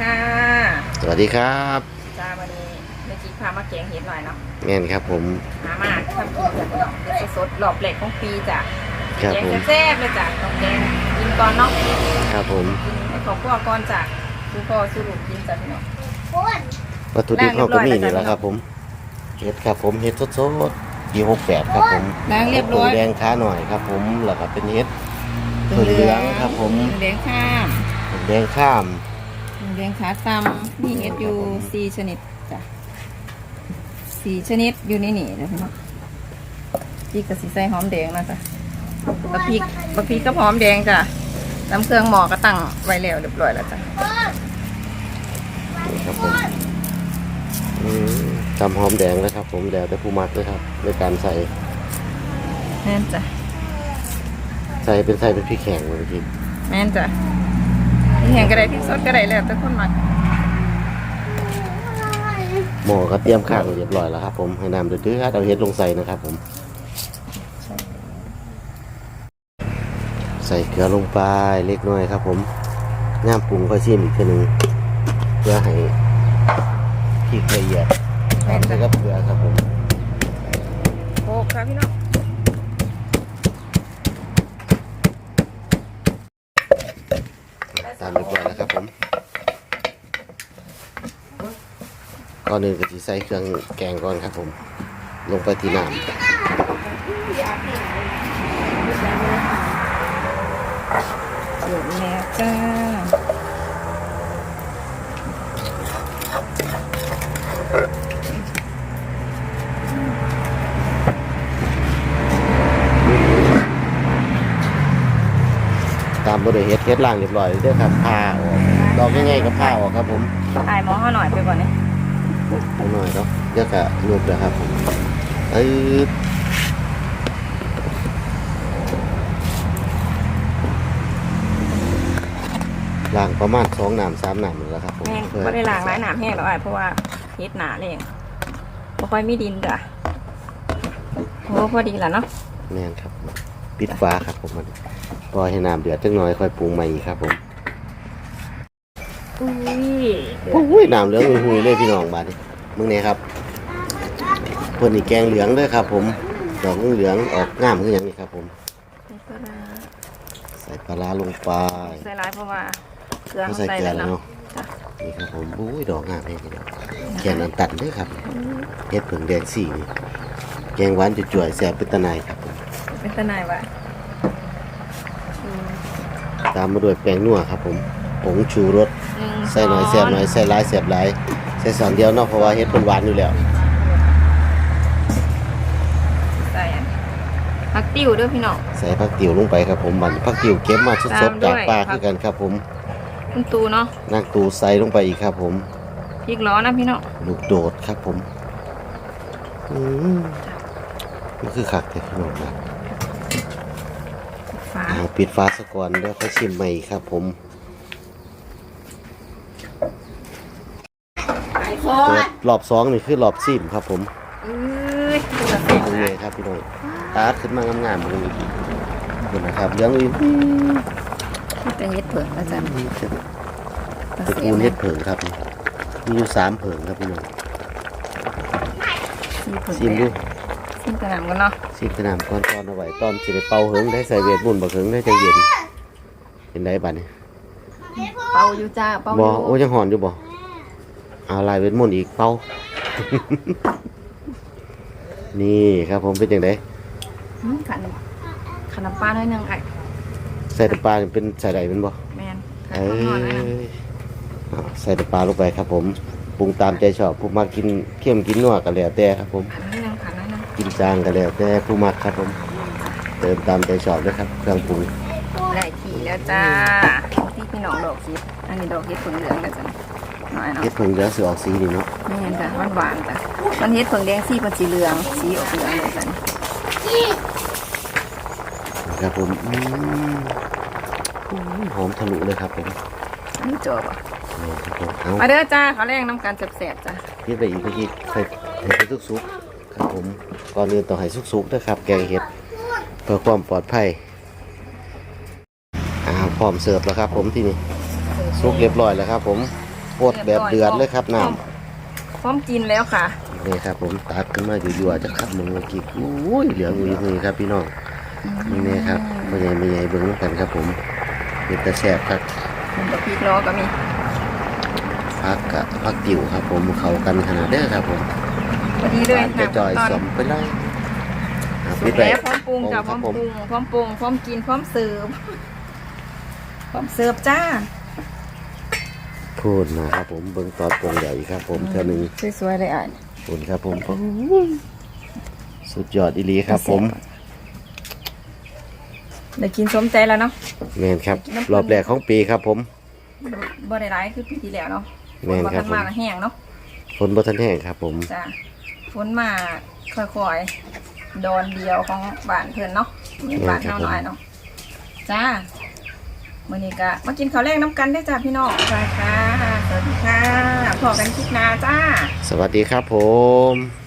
ค่ะสวัสดีครับจ้าวันนี้เมื่อกี้พามาแกงเห็ดหน่อยเนาะแม่นครับผมหามาทำกินจากดอกเห็ดสดๆหลอบเหล็กของปีจ้ะครับแกงผมแซ่บๆเลยจ้ะต้องแกงกินก่อนเนาะครับผมกินให้ของพวกก่อนจ้ะคือพอสรุปกินจ้ะพี่น้องวัตถุดิบเขาก็มีนี่แหละครับ ผมเห็ดครับผมเห็ดสดๆปีหกแปดครับผมล้างเรียบร้อยห็ดผงแดงขาหน่อยครับ ผมแล้วก็เป็นเห็ดเหลืองครับ ผมเหลืองข้ามแดงข้าม เหลืองขาตำนี่เห็ดอยู่สี่ชนิดจ้ะสี่ชนิดอยู่ในนี่นะพี่น้องพี่กับสีใส่หอมแดงนะจ้ะบะพริกบะพริกกับหอมแดงจ้ะน้ำเครื่องหมอก็ตั้งไว้แล้วเรียบร้อยแล้วจ้ะนี่ครับผมอืมตำหอมแดงเลยครับผมแล้วแต่ผู้มักเลยครับในการใส่แม่นจ้ะใส่เป็นใส่เป็นพริกแข็งเลยพี่แม่นจ้ะ พริกแห้งก็ได้พริกสดก็ได้แล้วแต่คนมักหม้อก็เตรียมข้างเรียบร้อยแล้วครับผมให้น้ำเดือดๆเอาเห็ดลงใส่นะครับผม ใส่เกลือลงไปเล็กน้อยครับ ผมน้ำปรุงค่อยชิมอีกทีหนึ่งเพื่อให้พริกละเอียดตามด้วยกับเกลือครับผมโขกค่ะพี่น้อง ตามเรียบร้อยแล้วครับผม ก่อนอื่นก็จะใส่เครื่องแกงก่อนครับผม ลงไปที่น้เสร็จแล้วจ้าำตามบริเฮ็ดเฮ็ดล่างเรียบร้อยเด้อครับผ้าออกดอกง่ายๆกับผ้าออกครับผมอายหมอเขาหน่อยไปก่อนนี่ เอาหน่อยเนาะเดี๋ยวก็รวบเลยครับผมเอ้ยล่างประมาณสองน้ำสามน้ำนี่แหล้วครับผมแม่นเพื่อไม่ได้ล้างร้ายน้ำแห้งหรอกอายเพราะว่าเฮ็ดหนาเลยไม่ค่อยมีดินจ้ะโอ้พอดีแล้วเนาะแม่นครับผมปิดฟ้าครับผมมันปล่อยให้น้ำเดือดจังหน่อยค่อยปรุงใหม่อีกครับผม อุ้ยโอ้ยน้ำเหลืองหุยๆเลยพี่น้องบาดนี้มึงเนี่ยครับเพิ่นนี่แกงเหลืองเด้อครับ ผมดอกเหลืองออกงามคือหยังนี่ครับ ผมใส่ปลาร้าลงไปใส่ร้ายเพราะว่าเกลือเขาเขาใส่ใส่เกลือแล้วแล้วเนาะเนาะนี่ครับผมอุ้ยดอกงามเลยพี่น้องแกงนันตันเด้อครับเฮ็ดผึ่งแดงสี่นี่แกงหวานจุ่ยๆแซ่บเป็นตะไนครับผมเป็นตะนายว่ะอืมตามมาด้วยแป้งนัวครับ ผมผงชูรสหนึ่ง ใส่หน่อยแซ่บหน่อยใส่หลายแซ่บหลายใส่สอนเดียวเนาะเพราะว่าเฮ็ดเป็นหวานอยู่แล้วใส่อันผักติ้วด้วยพี่น้อง ใส่ผักติ๋วลงไปครับผมมันผักติ๋วเก็บมาสตาดมๆด้จากวยป่าผักคือกันครับผมคุณตูเนาะนางตูใส่ลงไปอีกครับผมพริกล้อนะพี่น้องลูกโดดครับผมอืมนี่คือขักแต่พี่น้องนะฟ้าอ่าปิดฟ้าสะก่อนแล้วค่อยชิมใหม่อีกครับผม ไก่ทอ เปิดดรอบสองนี่คือรอบซิมครับผมเอ้ยจะเสร็จดูแล้เลวยครับพี่น้องตาขึ้นมางามๆเลยคุณนะครับเลี้ยงอีกจะเฮ็ดเผิงแล้วจ้ะตระกูลเฮ็ดเผิงครับ มีอยู่สามเผิงครับพี่น้องซีเผิงชิมดูซิมกระหน่ำกันเนาะชิมสนามก้อนตอนเอาไว้ตอนสิได้เป่าเหิงได้ใส่เวทบุญบักเหิงได้ใจเย็นเห็นได้บัดนี้เป่าอยู่จ้าเป่าอบ่ยู่โอ้ยังหอนอยู่บ่ เอาลายเวทมนต์อีกเป่านี่ครับผมเป็นจังไดหืมขันขันน้ำปลาหน่อยหนึงไอ้ใส่น้ำปลานี่เป็นใส่ใดเป็นบ่แมนขันเอ้ข้าวหน่อยหน่อยหนึงยเอาใส่น้ำปลาลงไปครับผมปรุงตามใจชอบผู้มักกินเค็มกินนัวก็แล้วแต่ครับผม ขันนิดนึงขันนิดนึงกินจางก็แล้วแต่ผู้มักครับผมเติมตามใจชอบด้วยครับเครื่องปรุงได้ทีแล้วจ้าที่พี่น้องดอกคิดอันนี้ดอกคิดผงเหลืองแล้วจ้ะ หน่อยเนาะเฮ็ดเพิ่งเหลืองสิออกสีนี่เนาะแม่นจ้ะหวานหวานๆจ้ะมันเฮ็ดผงแดงสีเป็นสีเหลืองสีออกเหลืองเลยจ้ะครับผมอืมอืมหอมทะลุเลยครับผมอันนี้จบอะนี่ครับผมเอามาเด้อจ้าขอแรงน้ำกันแสบๆจ้ะเฮ็ดไปอีกเมื่อกี้ใส่ให้เป็นสุกๆครับผมก่อนอื่นต้องให้สุกๆนะครับ แกงเห็ดเพื่อความปลอดภัยอ่าพร้อมเสิร์ฟแล้วครับ ผมที่นี่สุกเรียบร้อยแล้วครับ ผม โคตรแบบเดือดเลยครับน้พร้อมกินแล้วค่ะำนี่ครับผมตักขึ้นมาอยู่ๆจะขับมึงเมื่อกี้โอ้ยเหลืองอุ้ยมือครับพี่น้องนี่แน่ครับไม่ใหญ่ไม่ใหญ่เบิ้งนำกันครับผมเป็นตะแซ่บครับมันกับพริกล้อก็มีพักกับพักติ๋วครับ ผมเข้ากันขนาดเด้อครับผมพอดีเลยปานจะจอยตอนสมไปเลยอะสุปิดดไปแล้วพร้อมปรุงจ้ะพคร้รัอบมผมปรุงพร้อมปรุงพร้อมกินพร้อมเสิร์ฟพร้อมเสิร์ฟจ้า พูดมาครับผมเบิ้งตอนปรุงใหญ่ครับ ผมเท่านึงสวยๆเลยอะคุณครับผมโอ้ยสุดยอดอีหลีครับ ผมได้กินสมใจแล้วเนาะแมนครับ รอบแรกของปีครับ ผมบ่ได้ร้ายคือปีที่แล้วเนาะฝแม่นนมาครัทับนมาแล้วแห้งเนาะฝนบ่ทันแห้งครับ ผมจ้าฝนมาค่อยๆโดนเดียวของบ้านเพื่อนเนาะนี่บ้านเฮาหน่อยเนาะจ้ามื้อนี้ก็มากินข้าวแรกน้ำกันได้อจ้าพี่น้องจ้าค่ะ สวัสดีค่ะพอกันคลิปหน้าจ้า สวัสดีครับผม